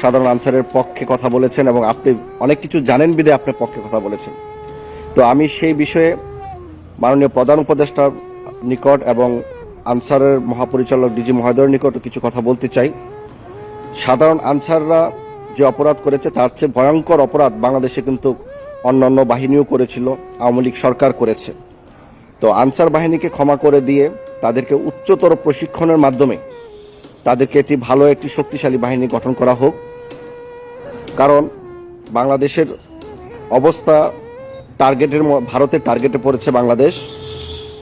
সাধারণ আনসারের পক্ষে কথা বলেছেন এবং আপনি অনেক কিছু জানেন বিদে আপনার পক্ষে কথা বলেছেন। তো আমি সেই বিষয়ে মাননীয় প্রধান উপদেষ্টার নিকট এবং আনসারের মহাপরিচালক ডিজি মহোদয়ের নিকট কিছু কথা বলতে চাই। সাধারণ আনসাররা যে অপরাধ করেছে তার চেয়ে ভয়ঙ্কর অপরাধ বাংলাদেশে কিন্তু অন্যান্য বাহিনীও করেছিল, আওয়ামী লীগ সরকার করেছে। তো আনসার বাহিনীকে ক্ষমা করে দিয়ে তাদেরকে উচ্চতর প্রশিক্ষণের মাধ্যমে তাদেরকে একটি ভালো, একটি শক্তিশালী বাহিনী গঠন করা হোক। কারণ বাংলাদেশের অবস্থা টার্গেটের ভারতের টার্গেটে পড়েছে বাংলাদেশ।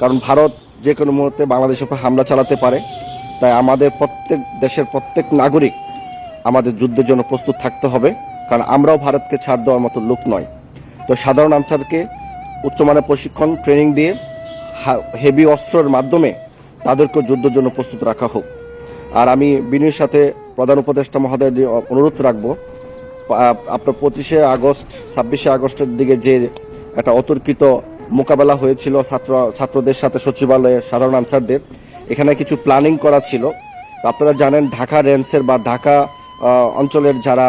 কারণ ভারত যে কোনো মুহূর্তে বাংলাদেশের উপর হামলা চালাতে পারে। তাই আমাদের প্রত্যেক, দেশের প্রত্যেক নাগরিক আমাদের যুদ্ধের জন্য প্রস্তুত থাকতে হবে। কারণ আমরাও ভারতকে ছাড় দেওয়ার মতো লোক নয়। তো সাধারণ আনসারকে উচ্চমানের প্রশিক্ষণ, ট্রেনিং দিয়ে হেভি অস্ত্রের মাধ্যমে তাদেরকে যুদ্ধের জন্য প্রস্তুত রাখা হোক। আর আমি বিনয়ের সাথে প্রধান উপদেষ্টা মহোদয় অনুরোধ রাখব আপনার পঁচিশে আগস্ট, ছাব্বিশে আগস্টের দিকে যে একটা অতর্কিত মোকাবেলা হয়েছিল ছাত্র, ছাত্রদের সাথে সচিবালয়ে সাধারণ আনসারদের, এখানে কিছু প্ল্যানিং করা ছিল। আপনারা জানেন ঢাকা রেঞ্জের বা ঢাকা অঞ্চলের যারা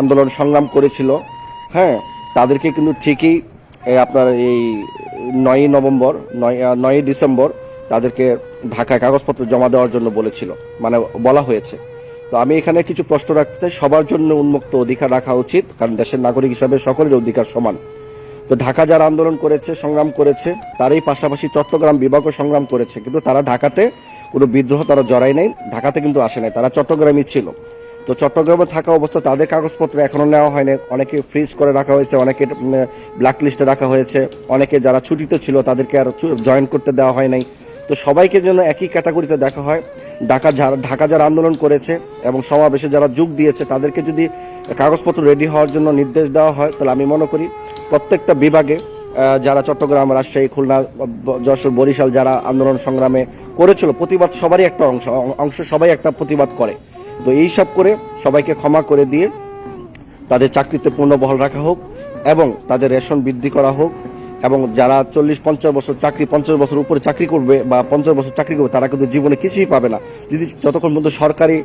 আন্দোলন সংগ্রাম করেছিল হ্যাঁ তাদেরকে কিন্তু ঠিকই আপনার এই নয়ই নভেম্বর, নয় নয়ই ডিসেম্বর তাদেরকে ঢাকায় কাগজপত্র জমা দেওয়ার জন্য বলেছিল। মানে বলা হয়েছে। তো আমি এখানে কিছু প্রশ্ন রাখতে চাই। সবার জন্য উন্মুক্ত অধিকার রাখা উচিত, কারণ দেশের নাগরিক হিসাবে সকলের অধিকার সমান। তো ঢাকা যারা আন্দোলন করেছে, সংগ্রাম করেছে, তারই পাশাপাশি চট্টগ্রাম বিভাগও সংগ্রাম করেছে। কিন্তু তারা ঢাকাতে কোনো বিদ্রোহ তারা জড়াই নাই, ঢাকাতে কিন্তু আসে নাই। তারা চট্টগ্রামই ছিল। তো চট্টগ্রামে থাকা অবস্থা তাদের কাগজপত্র এখনও নেওয়া হয়নি অনেকে ফ্রিজ করে রাখা হয়েছে, অনেকে ব্ল্যাক লিস্টে রাখা হয়েছে। অনেকে যারা ছুটিতে ছিল তাদেরকে আর জয়েন করতে দেওয়া হয় নাই। তো সবাইকে যেন একই ক্যাটাগরিতে দেখা হয়। ঢাকা যারা ঢাকা যারা আন্দোলন করেছে এবং সমাবেশে যারা যোগ দিয়েছে, তাদেরকে যদি কাগজপত্র রেডি হওয়ার জন্য নির্দেশ দেওয়া হয়, তাহলে আমি মনে করি প্রত্যেকটা বিভাগে যারা চট্টগ্রাম, রাজশাহী, খুলনা, যশোর, বরিশাল যারা আন্দোলন সংগ্রামে করেছিল, প্রতিবাদ সবারই একটা অংশ অংশ সবাই একটা প্রতিবাদ করে। তো এই সব করে সবাইকে ক্ষমা করে দিয়ে তাদের চাকরিতে পূর্ণ বহাল রাখা হোক এবং তাদের রেশন বৃদ্ধি করা হোক। এবং যারা চল্লিশ, পঞ্চাশ বছর চাকরি, পঞ্চাশ বছর উপরে চাকরি করবে বা পঞ্চাশ বছর চাকরি করবে, তারা কিন্তু জীবনে কিছুই পাবে না। যদি যতক্ষণ পর্যন্ত সরকারি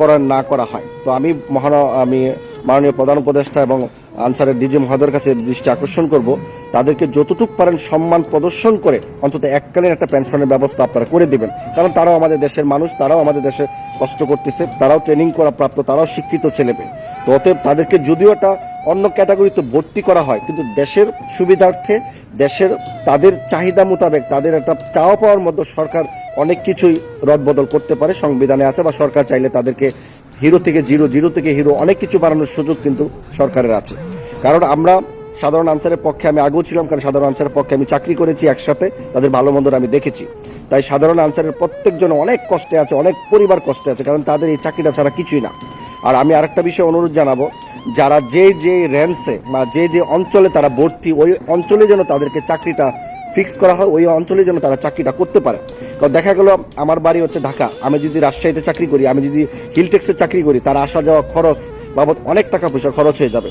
করার না করা হয়। তো আমি মহান, আমি মাননীয় প্রধান উপদেষ্টা এবং আনসারের ডিজি মহাদের কাছে দৃষ্টি আকর্ষণ করব। তাদেরকে যতটুকু পারেন সম্মান প্রদর্শন করে অন্তত এককালীন একটা পেনশনের ব্যবস্থা আপনারা করে দিবেন। কারণ তারাও আমাদের দেশের মানুষ, তারাও আমাদের দেশে কষ্ট করতেছে, তারাও ট্রেনিং করা প্রাপ্ত, তারাও শিক্ষিত ছেলে মেয়ে তো অতএব তাদেরকে যদিও এটা অন্য ক্যাটাগরিতে ভর্তি করা হয়, কিন্তু দেশের সুবিধার্থে, দেশের তাদের চাহিদা মোতাবেক তাদের একটা চাওয়া পাওয়ার মধ্যে সরকার অনেক কিছুই রদবদল করতে পারে, সংবিধানে আছে বা সরকার চাইলে তাদেরকে হিরো থেকে জিরো জিরো থেকে হিরো অনেক কিছু বাড়ানোর সুযোগ কিন্তু সরকারের আছে। কারণ আমরা সাধারণ আনসারের পক্ষে আমি আগেও ছিলাম, কারণ সাধারণ আনসারের পক্ষে আমি চাকরি করেছি একসাথে, তাদের ভালো মন্দর আমি দেখেছি। তাই সাধারণ আনসারের প্রত্যেকজন অনেক কষ্টে আছে, অনেক পরিবার কষ্টে আছে, কারণ তাদের এই চাকরিটা ছাড়া কিছুই না। আর আমি আরেকটা বিষয়ে অনুরোধ জানাব, যারা যে যে র্যান্সে বা যে যে অঞ্চলে তারা ভর্তি, ওই অঞ্চলে যেন তাদেরকে চাকরিটা ফিক্স করা হয়, ওই অঞ্চলে যেন তারা চাকরিটা করতে পারে। কারণ দেখা গেল, আমার বাড়ি হচ্ছে ঢাকা, আমি যদি রাজশাহীতে চাকরি করি, আমি যদি হিলটেক্সে চাকরি করি, তারা আসা যাওয়া খরচ বাবদ অনেক টাকা পয়সা খরচ হয়ে যাবে।